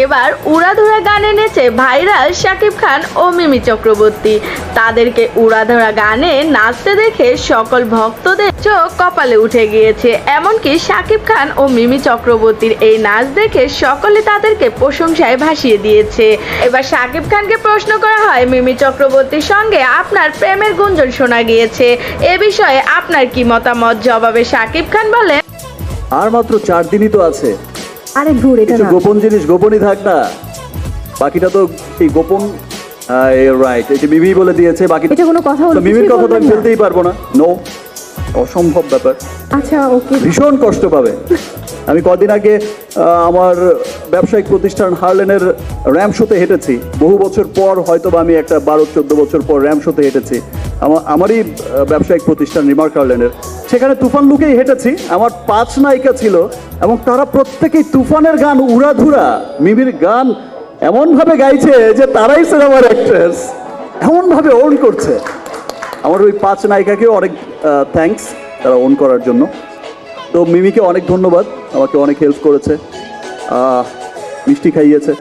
এবার উড়াধুরা গানে নেচে ভাইরাল শাকিব খান ও মিমি চক্রবর্তী। তাদেরকে উড়াধুরা গানে নাচতে দেখে সকল ভক্তদের চোখ কপালে উঠে গিয়েছে। এমনকি শাকিব খান ও মিমি চক্রবর্তীর এই নাচ দেখে সকলে তাদেরকে প্রশংসায় ভাসিয়ে দিয়েছে। এবার শাকিব খানকে প্রশ্ন করা হয়, মিমি চক্রবর্তীর সঙ্গে আপনার প্রেমের গুঞ্জন শোনা গিয়েছে। এ বিষয়ে আপনার কি মতামত? জবাবে শাকিব খান বলেন, আর মাত্র চার দিনই তো আছে। আরে এটা কিছু না। গোপন জিনিস গোপনই থাক না। বাকিটা তো এই গোপন রাইট এটা মিমি বলে দিয়েছে বাকি এটা কোনো কথা হলো? মিমির কথা তো আমি? ফেলতেই পারব না। নো অসম্ভব ব্যাপার। আচ্ছা ওকে। ভীষণ কষ্ট পাবে। আমি কদিন আগে আমার ব্যবসায়িক প্রতিষ্ঠান হার্লেনের র্যাম শোতে হেঁটেছি। বহু বছর পর হয়তো বা আমি একটা বারো চোদ্দ বছর পর র্যাম শোতে হেঁটেছি। আমার আমারই ব্যবসায়িক প্রতিষ্ঠান রিমার্ক হার্লেনের। সেখানে তুফান লুকেই হেঁটেছি। আমার পাঁচ নায়িকা ছিল। এবং তারা প্রত্যেকেই তুফানের গান উড়াধুরা। মিমির গান এমনভাবে গাইছে যে তারাই সিনেমার অ্যাক্ট্রেস এমনভাবে ওন করছে। আমার ওই পাঁচ নায়িকাকেও অনেক থ্যাংকস তারা ওন করার জন্য। তো মিমিকে অনেক ধন্যবাদ, আমাকে অনেক হেল্প করেছে। মিষ্টি খাইয়েছে।